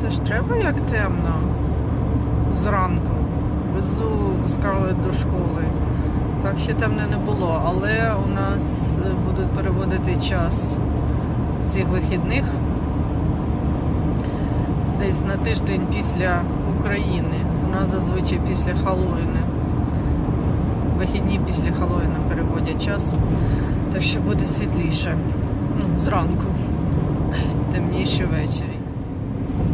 Це ж треба як темно зранку. Везу Скарлет до школи. Так ще темно не було, але у нас е, будуть переводити час цих вихідних десь на тиждень після України. У нас зазвичай після Халлоїна. Вихідні після Халлоїна переводять час. Так що буде світліше. Ну, зранку. Темніше ввечері.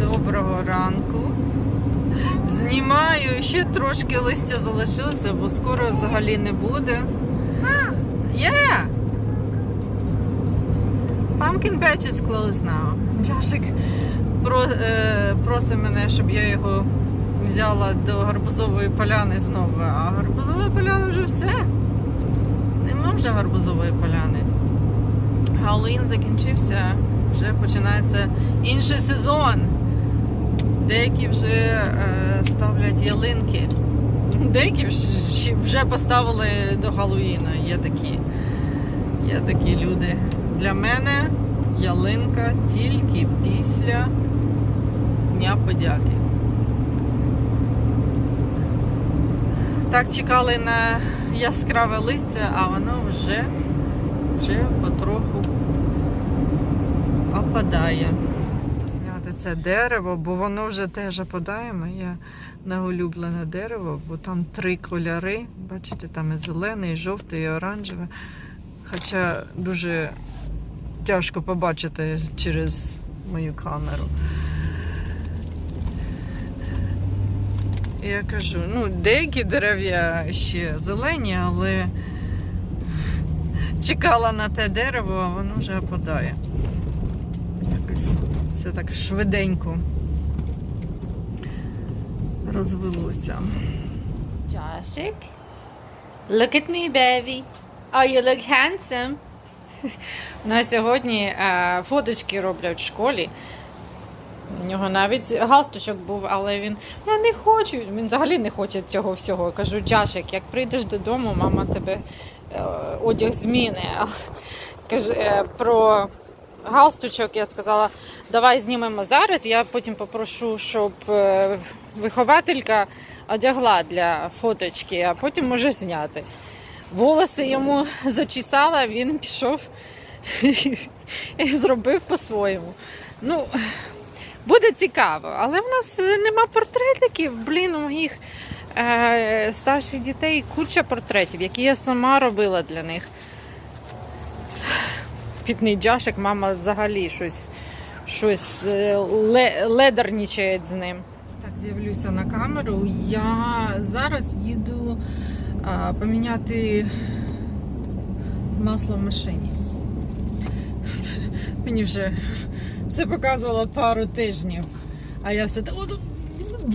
Доброго ранку. Знімаю, ще трошки листя залишилося, бо скоро взагалі не буде. Yeah! Pumpkin patch is closed now. Джашик про, е, просить мене, щоб я його взяла до гарбузової поляни знову. А гарбузова поляна вже все. Нема вже гарбузової поляни. Галлоїн закінчився, вже починається інший сезон. Деякі вже е, ставлять ялинки. Деякі вже поставили до Галлоїна. Є такі, є такі люди. Для мене ялинка тільки після Дня подяки. Так чекали на яскраве листя, а воно вже, вже потроху опадає. Це дерево, бо воно вже теж опадає. Моє найулюблене дерево, бо там три кольори. Бачите, там і зелений, і жовтий, і оранжевий. Хоча дуже тяжко побачити через мою камеру. Я кажу, ну, деякі дерев'я ще зелені, але чекала на те дерево, а воно вже опадає. Якось все так швиденько розвелося. Joshik, look at me, baby. Oh, you look handsome. На сьогодні е, фоточки роблять в школі. У нього навіть галстучок був, але він я не хочу. Він взагалі не хоче цього всього. Кажу, Джашик, як прийдеш додому, мама тебе е, одяг зміни. Каже, е, про галстучок я сказала, давай знімемо зараз. Я потім попрошу, щоб е, вихователька одягла для фоточки, а потім може зняти. Волоси йому зачесала, він пішов і зробив по-своєму. Ну, буде цікаво, але в нас нема портретиків. Блін, у моїх е, старших дітей куча портретів, які я сама робила для них. Підний джашик, мама взагалі щось, щось е, ледернічає з ним. Так, з'явлюся на камеру. Я зараз їду а, поміняти масло в машині. Мені вже це показувало пару тижнів. А я все от, от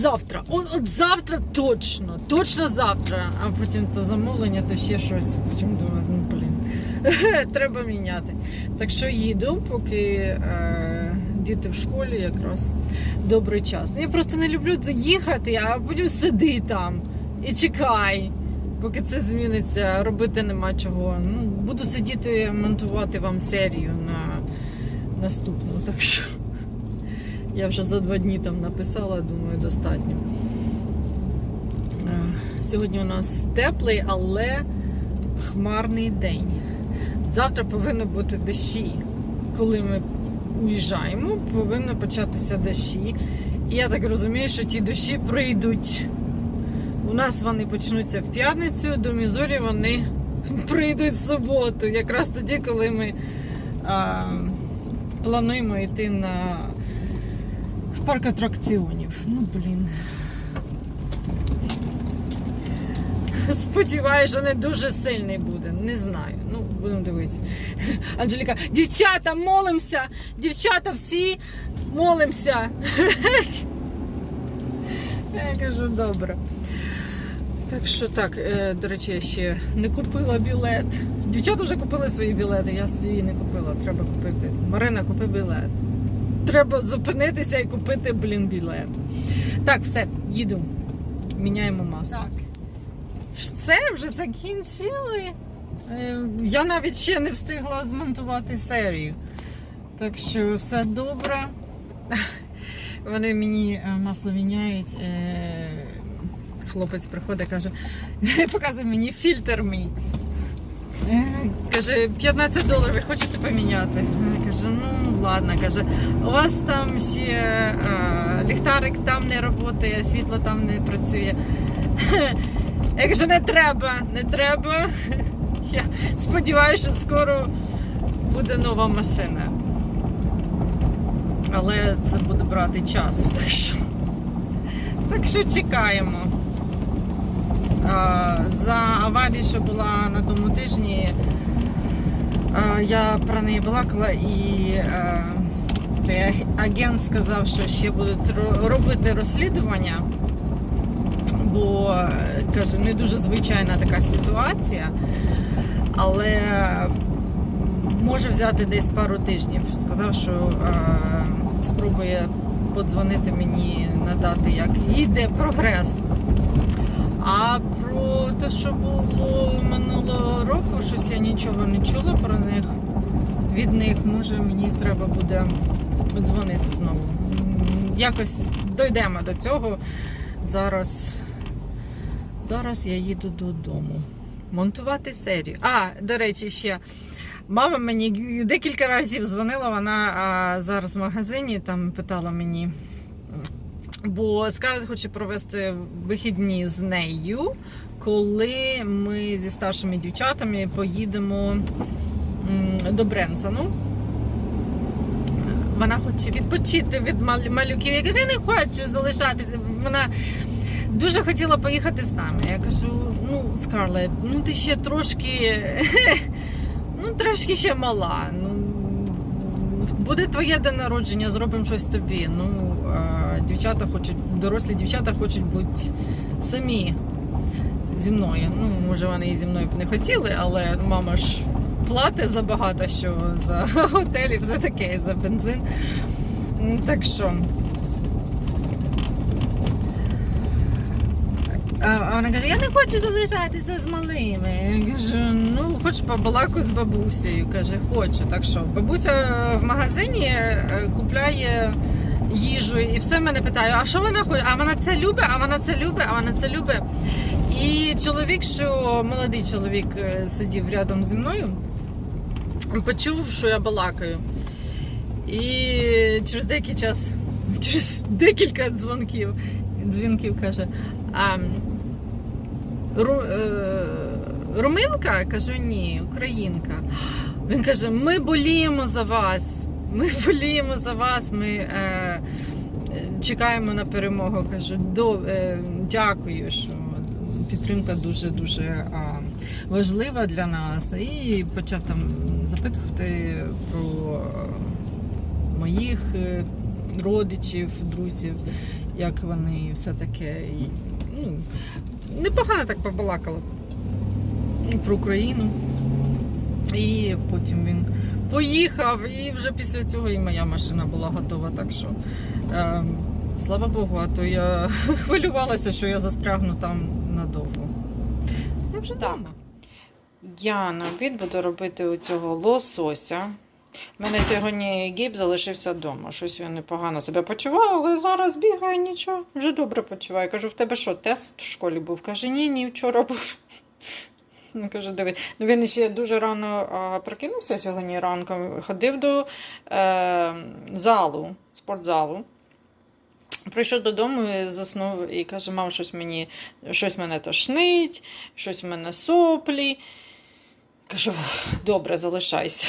завтра, от, от завтра точно, точно завтра. А потім то замовлення, то ще щось. Потім думаю, ну треба міняти. Так що їду, поки е, діти в школі якраз добрий час. Я просто не люблю їхати, а потім сиди там і чекай. Поки це зміниться, робити нема чого. Ну, буду сидіти, монтувати вам серію на наступну. Так що я вже за два дні там написала, думаю, достатньо. Е, Сьогодні у нас теплий, але хмарний день. Завтра повинно бути дощі. Коли ми уїжджаємо, повинно початися дощі. І я так розумію, що ті дощі прийдуть. У нас вони почнуться в п'ятницю, до Мізорі вони прийдуть в суботу. Якраз тоді, коли ми а, плануємо йти на в парк атракціонів. Ну, блін. Сподіваюся, що не дуже сильний буде. Не знаю. Будемо дивитися. Анжеліка, дівчата, молимося! Дівчата всі молимося. Я кажу, добре. Так що так, е, до речі, я ще не купила білет. Дівчата вже купили свої білети, я свої не купила. Треба купити. Марина, купи білет. Треба зупинитися і купити, блін, білет. Так, все, їду. Міняємо маску. Так. Все, вже закінчили. Е, Я навіть ще не встигла змонтувати серію. Так що все добре. Вони мені е, масло міняють. е, Хлопець приходить, каже, показує мені фільтр мій. Каже, 15 доларів хочете поміняти? Я кажу, ну ладно, каже, у вас там ще е, ліхтарик там не працює, світло там не працює. Я кажу, не треба, не треба. Я сподіваюся, що скоро буде нова машина. Але це буде брати час, так що, так що чекаємо. За аварію, що була на тому тижні, я про неї балакала і агент сказав, що ще будуть робити розслідування, бо каже, не дуже звичайна така ситуація, але може взяти десь пару тижнів. Сказав, що е, спробує подзвонити мені, надати, як йде прогрес. А про те, що було минулого року, щось я нічого не чула про них. Від них, може, мені треба буде дзвонити знову. Якось дійдемо до цього. Зараз, зараз я їду додому. Монтувати серію. А, до речі, ще. Мама мені декілька разів дзвонила, вона а, зараз в магазині там питала мені. Бо Скарлет хоче провести вихідні з нею, коли ми зі старшими дівчатами поїдемо до Бренсону. Вона хоче відпочити від мал- малюків. Я кажу, я не хочу залишатися. Вона дуже хотіла поїхати з нами. Я кажу: ну, Скарлет, ну ти ще трошки, ну трошки ще мала. Ну, буде твоє день народження, зробимо щось тобі. Ну, дівчата хочуть, дорослі дівчата хочуть бути самі зі мною. Ну, може, вони і зі мною б не хотіли, але мама ж платить за багато що за готелів, за таке, за бензин. Ну, Так що. А вона каже, я не хочу залишатися з малими. Я кажу, ну хоч побалаку з бабусею. Каже, хочу. Так що бабуся в магазині е, купляє їжу і все мене питає, а що вона хоче? А вона це любить, а вона це любить, а вона це любить. І чоловік, що молодий чоловік е, сидів рядом зі мною, почув, що я балакаю. І через деякий час, через декілька дзвонків, дзвінків каже. А, ру, е, руминка? Кажу, ні, українка. Він каже: ми боліємо за вас. Ми боліємо за вас. Ми е, е, чекаємо на перемогу. Кажу, до, е, дякую, що підтримка дуже дуже а, важлива для нас. І почав там запитувати про моїх е, родичів, друзів, як вони все таке. Ну, непогано так побалакали І про Україну. І потім він поїхав, і вже після цього і моя машина була готова. Так що, е, слава Богу, а то я хвилювалася, що я застрягну там надовго. Я вже вдома. Я на обід буду робити у цього лосося. У мене сьогодні гіб залишився вдома. Щось він непогано себе почував, але зараз бігає нічого. Вже добре почуває. Кажу, в тебе що, тест в школі був? Каже, ні, ні, вчора був. Кажу, диви. Ну, він ще дуже рано прокинувся сьогодні ранком, ходив до е, залу, спортзалу. Прийшов додому і заснув і каже, мам, щось мені, щось мене тошнить, щось в мене соплі. Кажу, добре, залишайся.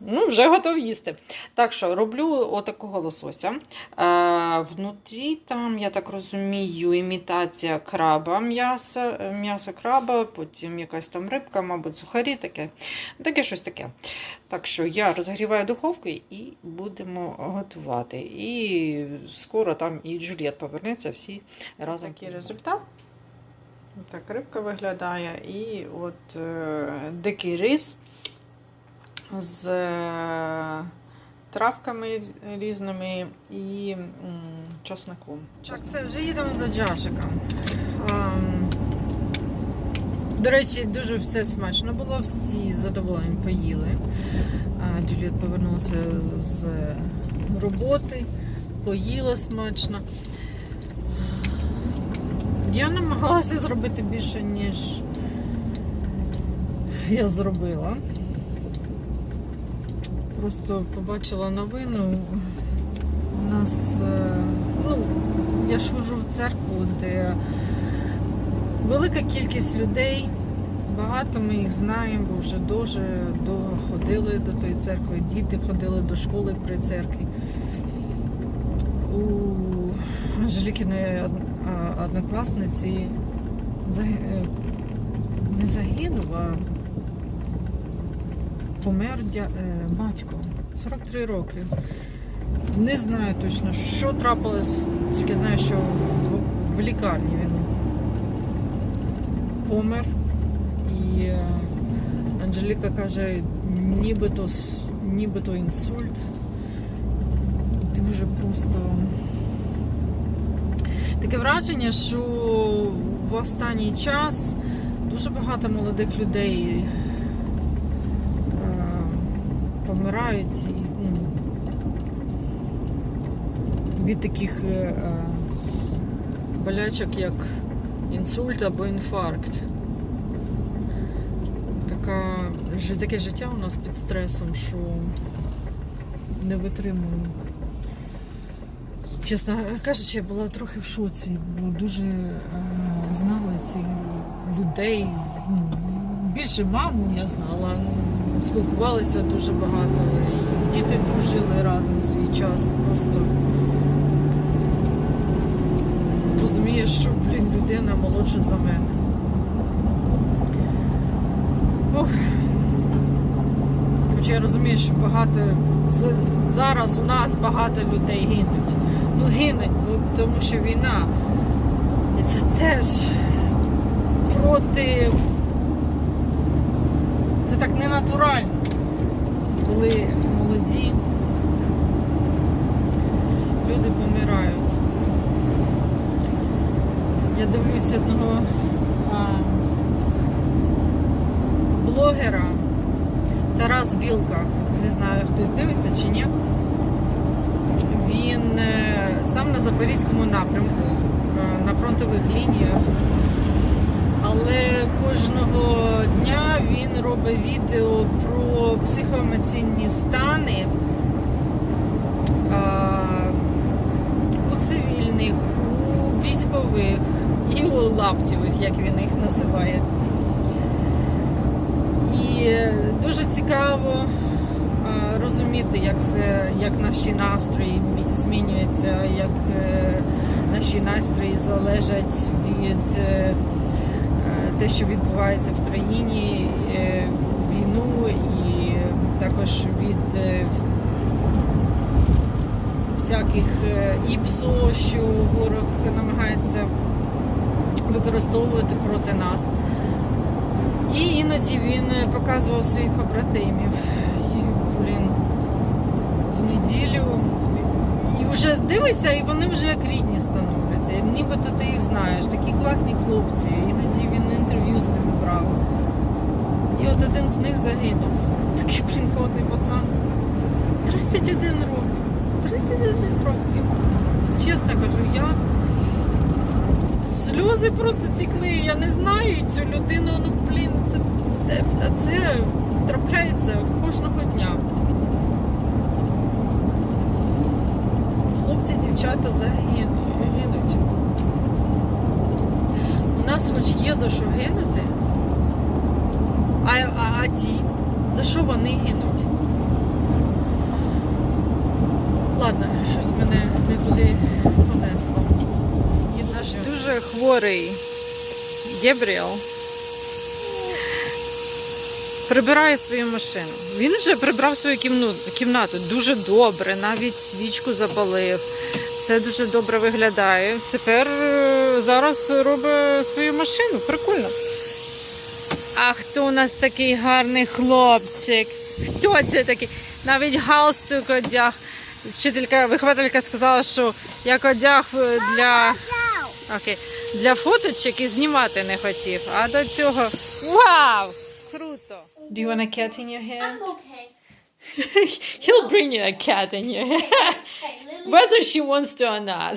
Ну, вже готов їсти. Так що роблю отакого лосося. Е, внутрі там, я так розумію, імітація краба, м'яса, м'ясо краба, потім якась там рибка, мабуть, сухарі таке. Таке щось таке. Так що я розгріваю духовку і будемо готувати. І скоро там і Джульєт повернеться всі разом. Такий результат. Так рибка виглядає. І от е, дикий рис з е, травками різними і часником. Так, це вже їдемо за Джашиком. Ем, До речі, дуже все смачно було, всі з задоволенням поїли. Джуліет повернулася з- з роботи. поїла смачно. Я намагалася зробити більше, ніж я зробила. Просто побачила новину. У нас, е, ну, я ж в церкву, де велика кількість людей. Багато ми їх знаємо, бо вже дуже довго ходили до тої церкви, діти ходили до школи при церкві. У Анжелікіної однокласниці е, не загинув, а помер дя... е, батько 43 роки. Не знаю точно, що трапилось, тільки знаю, що в- лікарні він помер. І е, Анжеліка каже, нібито, нібито інсульт. Дуже просто таке враження, що в останній час дуже багато молодих людей помирають і, ну, від таких е, е, болячок, як інсульт або інфаркт. Така, таке життя у нас під стресом, що не витримую. Чесно кажучи, я була трохи в шоці, бо дуже е, знала цих людей. Ну, більше маму я знала, спілкувалися дуже багато. Діти дружили разом свій час. Просто розумієш, що блін, людина молодша за мене. Ох. Хоча я розумію, що багато зараз у нас багато людей гинуть. Ну гинуть, тому що війна. І це теж проти. Це так ненатурально, коли молоді люди помирають. Я дивлюся одного а, блогера Тарас Білка. Не знаю, хтось дивиться чи ні. Він е, сам на Запорізькому напрямку, е, на фронтових лініях. Але він відео про психоемоційні стани е, у цивільних, у військових і у лаптєвих, як він їх називає. І дуже цікаво е, розуміти, як все, як наші настрої змінюються, як е, наші настрої залежать від те, що відбувається в країні, війну, і також від е, всяких е, ІПСО, що ворог намагається використовувати проти нас. І іноді він е, показував своїх побратимів. І, блін, в неділю. І вже дивишся, і вони вже як рідні становляться. Нібито ти їх знаєш. Такі класні хлопці. Іноді він інтерв'ю з ними брав. І от один з них загинув. Такий, блін, класний пацан. 31 рок. 31 років. Чесно кажу, я. Сльози просто текли. Я не знаю цю людину. Ну блін, це, це, трапляється кожного дня. Хлопці, дівчата загину- гинуть. У нас хоч є за що гинути. А, а, а ті, за що вони гинуть? Ладно, щось мене не туди понесло. Наш дуже хворий Гебріел прибирає свою машину. Він вже прибрав свою кімнату дуже добре, навіть свічку запалив. Все дуже добре виглядає. Тепер е, зараз робить свою машину. Прикольно. А хто у нас такий гарний хлопчик? Хто це такий? Навіть галстук одяг. Вчителька, вихователька сказала, що як одяг е, для, окей, для фоточок і знімати не хотів. А до цього вау! Круто! Do you want a cat in your hand? I'm okay. He'll bring you a cat in your hand. Whether she wants to or not.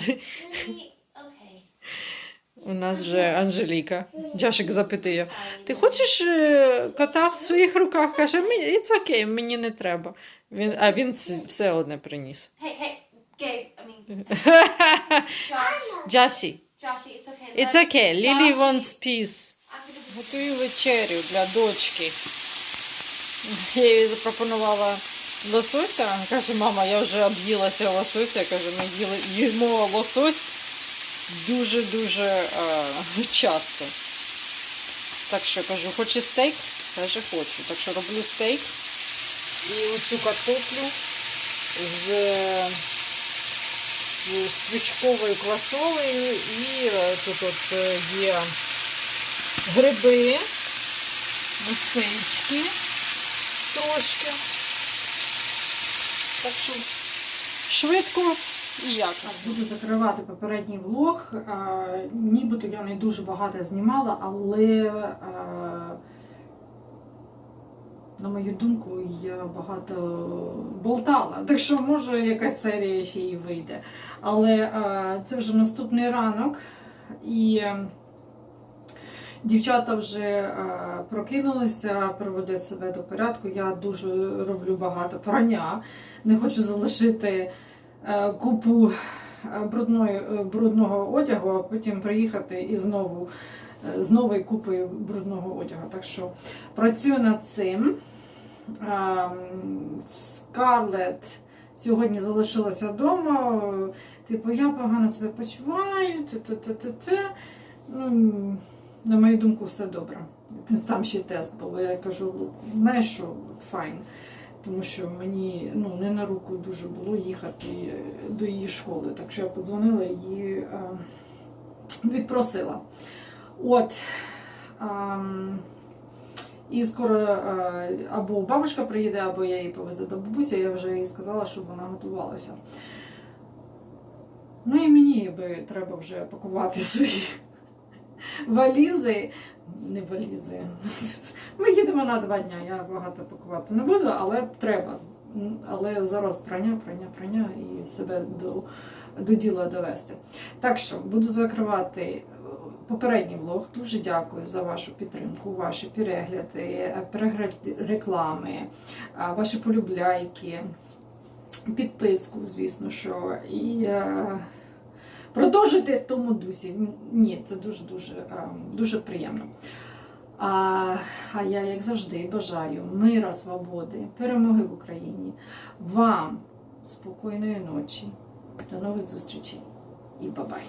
У нас вже Анжеліка. Джашик запитує: Ти хочеш е, кота в своїх руках? Каже, «Мені- it's okay, мені не треба. Він, а він все одне приніс. Hey, hey, Gabe. I mean, Josh. Джасі, Joshy, it's okay. it's okay, Лілі wants peace. Готую вечерю для дочки. Я їй запропонувала лосося. Каже, мама, я вже об'їлася лосося. Каже, ми їли, їмо лосось дуже-дуже е, часто. Так що кажу, хочеш стейк? Каже, хочу. Так що роблю стейк і оцю картоплю з, з стручковою квасолею і е, тут от е, є гриби, лисички трошки. Так що швидко і якісно. Буду закривати попередній влог. А, нібито я не дуже багато знімала, але а, на мою думку, я багато болтала. Так що може якась серія ще і вийде. Але а, це вже наступний ранок. І е, Дівчата вже е, прокинулися, приводять себе до порядку. Я дуже роблю багато прання. Не хочу залишити е, купу е, брудної, е, брудного одягу, а потім приїхати і знову е, з новою купою брудного одягу. Так що працюю над цим. Ем, Скарлет сьогодні залишилася вдома. Типу, я погано себе почуваю, те-те-те-те. Ну, на мою думку, все добре. Там ще тест був. Я кажу, знаєш що, файн. Тому що мені ну, не на руку дуже було їхати до її школи. Так що я подзвонила і е, відпросила. От. ем, і скоро е, або бабушка приїде, або я її повезу до бабусі. Я вже їй сказала, щоб вона готувалася. Ну і мені би треба вже пакувати свої валізи. Не валізи. Ми їдемо на два дня. Я багато пакувати не буду, але треба. Але зараз прання, прання, прання і себе до, до діла довести. Так що буду закривати е, попередній влог. Дуже дякую за вашу підтримку, ваші перегляди, е, перегляд реклами, ваші полюбляйки, підписку, звісно, що. І продовжити в тому дусі. Ні, це дуже дуже дуже приємно. А, а я, як завжди, бажаю мира, свободи, перемоги в Україні. Вам спокійної ночі. До нових зустрічей і бабай!